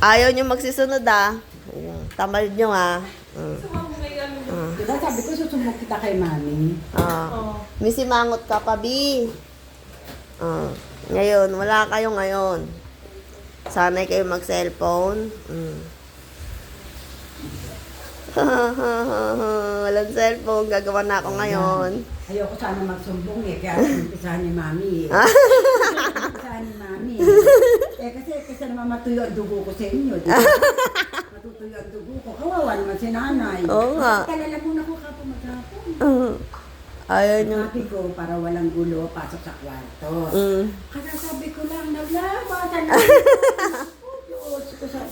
Ayaw nyo magsisunod ah. Ayun, Tamad nyo ah. Mm. Ah. Diba sabi ko, susumok kita kay mami. Ah. Missy mangot ka pa, Bi. Ah. Ngayon, wala kayo ngayon. Sanay kayo mag-cellphone. Mm. Walang cellphone. Gagawa na ako ngayon. Ayoko sana magsumbong eh, kaya umpisahan ni mami eh. umpisahan ni mami eh. Eh kasi, kasi naman matuyo ang dugo ko sa inyo, di ba? Matutuyo ang dugo ko. Kawawa naman si nanay. Oo nga. Kalala muna ko kapag maghapon. Ayaw nyo. Sabi ko, para walang gulo, pasok sa kwarto. Mm. Kaya sabi ko lang, naglabasan na. Oh.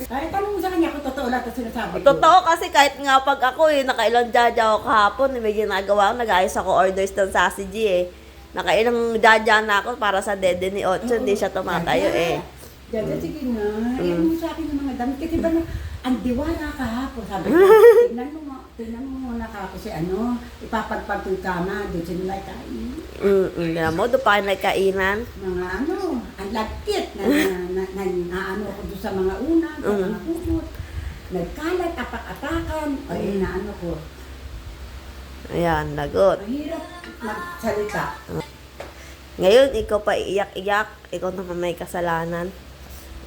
Ay, tanong mo sa kanya kung totoo lahat ang sinasabi ko. Totoo kasi kahit nga pag ako eh, nakailang jaja ako kahapon, eh, may ginagawa ako, nag-ayos ako orders ng sausage eh. Nakailang jaja na ako para sa dede ni Ocho, hindi siya tumatayo eh. Dada, sige na. Yan mo sa akin yung mga damit. Kasi ba, ang diwala kahapon. Sabi ko, tingnan mo, tingnan mo muna ka si ano, ipapagpag yung kama, doon sila kain. Mm, mm, mo, doon pa kayo nagkainan. Mga ano, ang lagkit na, na, na, na, na ano ko doon sa mga una, sa Mm. mga kumot. Nagkalat, apak-atakan. Ay, na ano ko. Ayan, lagot. Mahirap magsalita. Ngayon, ikaw pa iiyak-iyak, ikaw naman may kasalanan.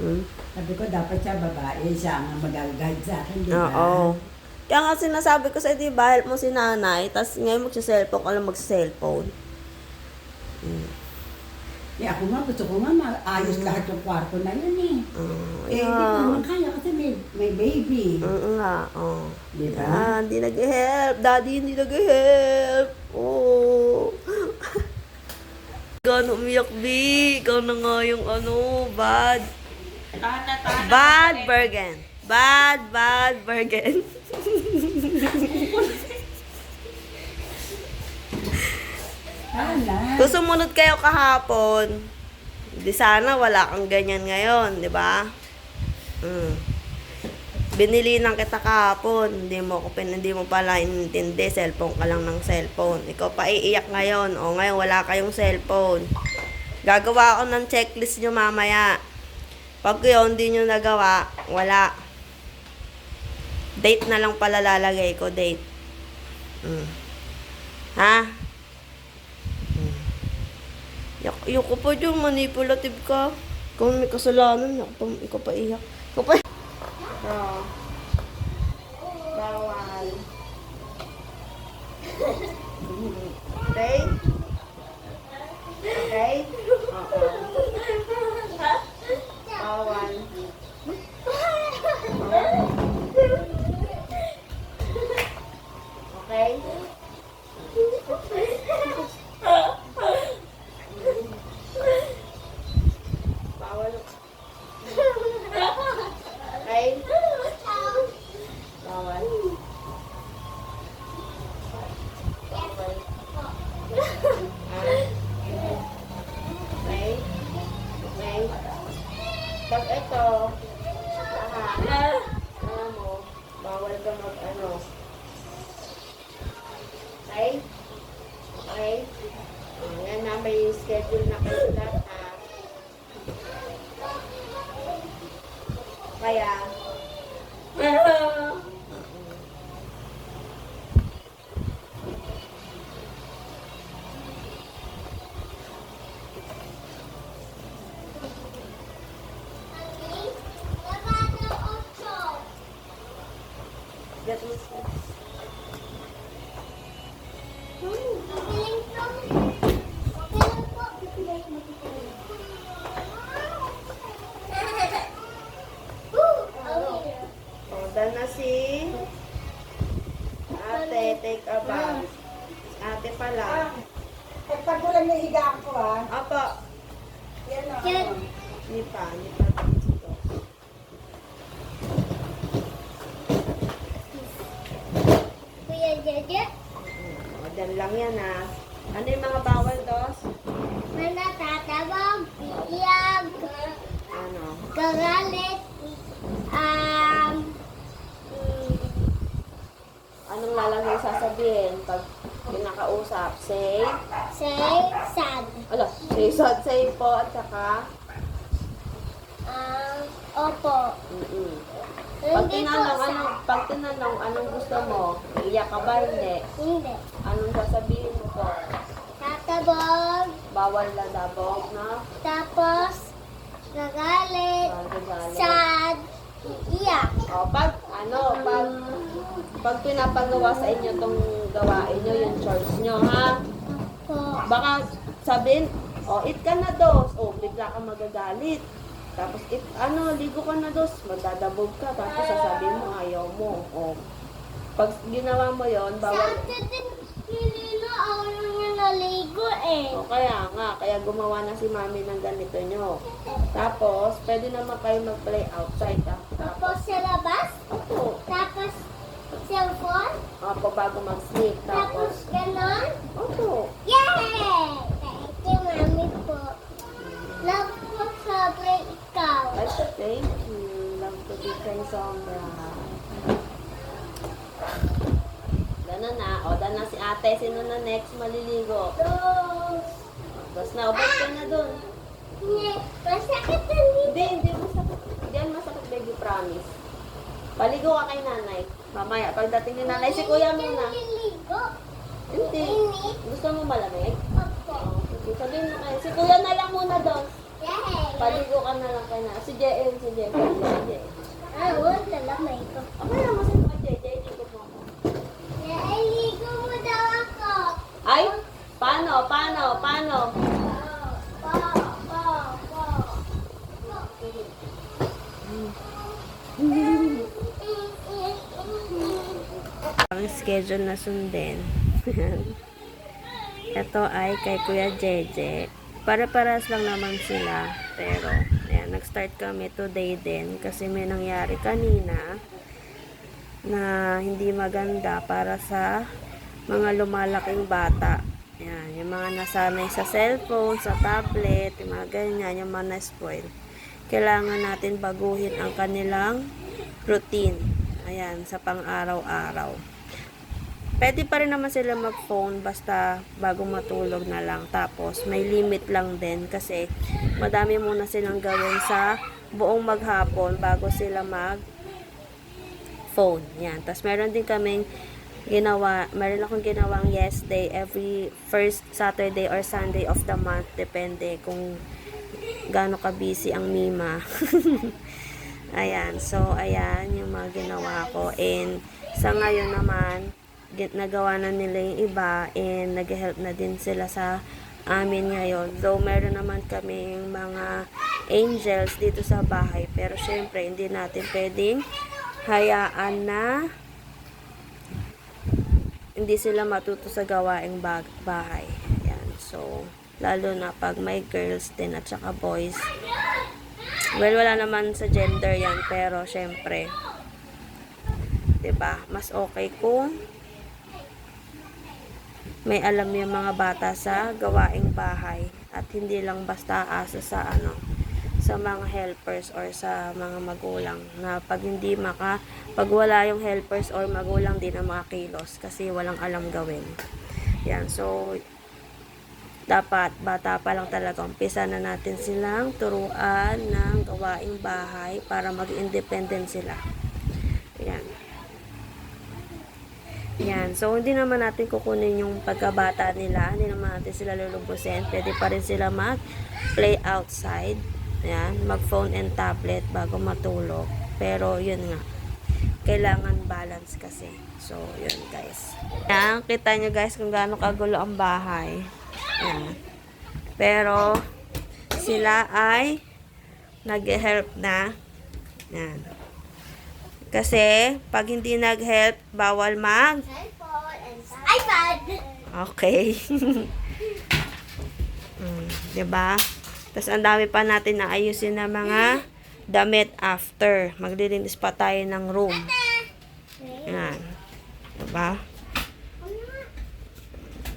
Mm. Sabi ko, dapat siya babae, siya ang mag-guide sa akin, di ba? Oo. Kaya nga sinasabi ko sa di ba, help mo si nanay, tapos ngayon magsa-cellphone ka lang magsa-cellphone. Eh, ako nga, gusto ko nga maayos lahat yung kwarto na yun eh. Oh, Eh, hindi ko naman kaya kasi may, may baby. Oo nga, oh. Di ba? Ah, hindi nag-help. Daddy, hindi nag-help. Oh. Ikaw na umiyak, B. Ikaw na nga yung ano, bad. Bad Bergen. Bad, bad Bergen. Kung sumunod kayo kahapon, di sana wala kang ganyan ngayon, di ba? Mm. Binili lang kita kahapon, hindi mo ko hindi mo pala inintindi, cellphone ka lang ng cellphone. Ikaw pa iiyak ngayon, o ngayon wala kayong cellphone. Gagawa ako ng checklist nyo mamaya. Pag yun, hindi nyo nagawa, wala. Date na lang pala lalagay ko, date. Mm. Ha? Yak, yak ko pa dyan, manipulative ka. Kung may kasalanan, yak pa, ikaw pa iyak. Ikaw pa Bro. Bawal. Bawal. Okay? Bawal. Okay? Bawal. Bawal. Ah. Okay? Okay? Pag ito, lahat, alam mo, bawal ka mag ano. Okay? Okay? Ah, yan na, may schedule na kayo lahat ha. Kaya, get mo Order na si ate, take a bath. Ate pala. Wala may higaan ko ah. Apa, Yan na. Yan. ano. ni pa, ni pa dito. Kuya Jeje, Order lang yan ha. Ano yung mga bawal dos? manatatabang, iyag, Ano? kagalit, um, Anong lalagay sasabihin pag pinakausap? Say, say, sad, ala, say sad, say po, at saka, um, Opo. Mm-mm. Pag Hindi po tinanong, sa... anong, pag tinanong anong gusto mo, iiyak ka ba hindi? Hindi. Anong sasabihin mo po? Tatabog. Bawal na dabog, no? Tapos, nagalit. Sad. Iyak. O, pag, ano, pag, pag pinapagawa sa inyo tong gawain nyo, yung chores nyo, ha? Baka sabihin, o, eat ka na dos. O, bigla ka magagalit. Tapos, it, ano, ligo ka na dos. Magdadabog ka. Tapos, sasabihin mo, ayaw mo. O, pag ginawa mo yon bawal. Sa atin, Pilino, ayaw niya naligo eh. O, kaya nga, kaya gumawa na si mami ng ganito nyo. Tapos, pwede naman kayo mag-play outside. Ha? Tapos sa labas. Opo. Tapos, cellphone. Opo, bago mag-sleep. Tapos, Tapos, ganon. opo. Yay! Thank you, Mami po. Love po sobre ikaw. Ay, thank you. Love ko din kayo sobra. Dana na. O, dana si ate. Sino na next maliligo? Dos. Tapos na, ubos ka na dun. Hindi. Masakit ang. Hindi, hindi masakit. Hindi yan masakit, baby, promise. Paligo ka kay nanay. Mamaya, pagdating ni nanay, si kuya muna. Hindi. Gusto mo malamig? Opo. O, sige, sabihin mo kayo. Si kuya na lang muna doon. Paligo ka na lang kay nanay. Si JM, si JM. Si JM. Ah, wala lamay ko. Okay lang, mo kay JJ. Mo ako. Yay, ligo mo daw ako. Ay, paano, paano, paano? Po, po, po. Ang schedule na sundin. Ito ay kay Kuya Jeje. Para-paras lang naman sila. Pero, ayan, nag-start kami today din kasi may nangyari kanina na hindi maganda para sa mga lumalaking bata. Ayan, yung mga nasanay sa cellphone, sa tablet, yung mga ganyan, yung mga na-spoil. Kailangan natin baguhin ang kanilang routine. Ayan, sa pang-araw-araw. Pwede pa rin naman sila mag-phone basta bago matulog na lang. Tapos, may limit lang din kasi madami muna silang gawin sa buong maghapon bago sila mag phone. Yan. Tapos, meron din kaming ginawa, meron akong ginawang yes day every first Saturday or Sunday of the month. Depende kung gaano ka busy ang Mima. ayan. So, ayan yung mga ginawa ko. And, sa ngayon naman, git- nagawa na nila yung iba and nag-help na din sila sa amin ngayon. Though meron naman kaming mga angels dito sa bahay. Pero syempre, hindi natin pwedeng hayaan na hindi sila matuto sa gawaing bahay. Ayan. So, lalo na pag may girls din at saka boys. Well, wala naman sa gender yan. Pero, syempre, 'di ba? Mas okay kung may alam yung mga bata sa gawaing bahay at hindi lang basta asa sa ano sa mga helpers or sa mga magulang na pag hindi maka pag wala yung helpers or magulang din na makakilos kasi walang alam gawin. Yan, so dapat bata pa lang talaga umpisa na natin silang turuan ng gawaing bahay para maging independent sila. Yan. Yan. So, hindi naman natin kukunin yung pagkabata nila. Hindi naman natin sila lulubusin. Pwede pa rin sila mag-play outside. Yan. Mag-phone and tablet bago matulog. Pero, yun nga. Kailangan balance kasi. So, yun guys. Yan. Kita nyo guys kung gaano kagulo ang bahay. Yan. Pero, sila ay nag-help na. Yan. Kasi, pag hindi nag-help, bawal mag iPad. Okay. mm, ba? Tapos ang dami pa natin na ayusin na mga damit after. Maglilinis pa tayo ng room. Yan. 'Di ba?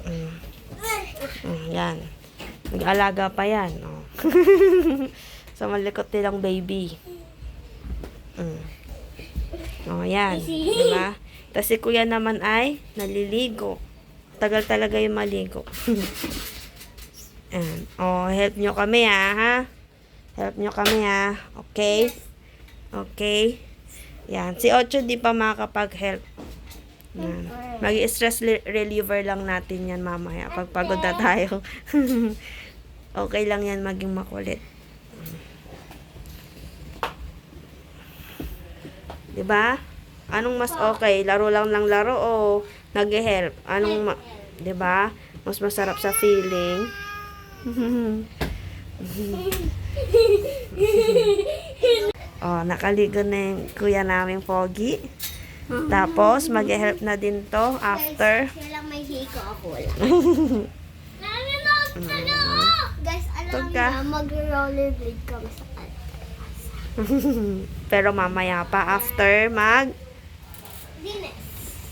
Mm. Mm, yan. Nag-alaga pa yan. Oh. Sa malikot nilang baby. Mm. Oh, yan. Diba? Tapos si kuya naman ay naliligo. Tagal talaga yung maligo. Yan. Oh, help nyo kami ha, ha? Help nyo kami ha. Okay? Okay? Yan. Si Ocho di pa makakapag-help. Yan. Mag-stress li- reliever lang natin yan mamaya. Pag pagod na tayo. okay lang yan maging makulit. Diba? Anong mas okay? Laro lang ng laro o nag-help? Anong, ma- diba? Mas masarap sa feeling. oh, nakaligo na yung kuya namin Pogi. Tapos, mag-help na din to after. Kaya lang may hiko ako lang. Na Guys, alam na mag-rollerblade kami sa. Pero mamaya pa after mag Dines.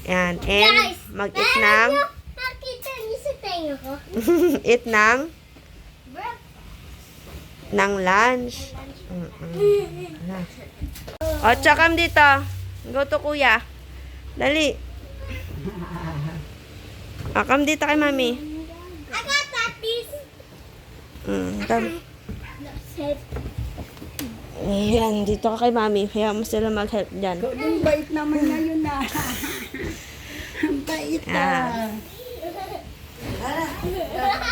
yan and mag-eat ng nakita niyo sa tenga ko. eat ng ng lunch. Mm-mm. O, tsakam dito. Go to kuya. Dali. Akam dito kay mami. I got that piece. Mm, kam. Ayan, dito ka kay mami. Kaya mo sila mag-help dyan. Din bait naman ngayon na. Ang bait ah. Ah.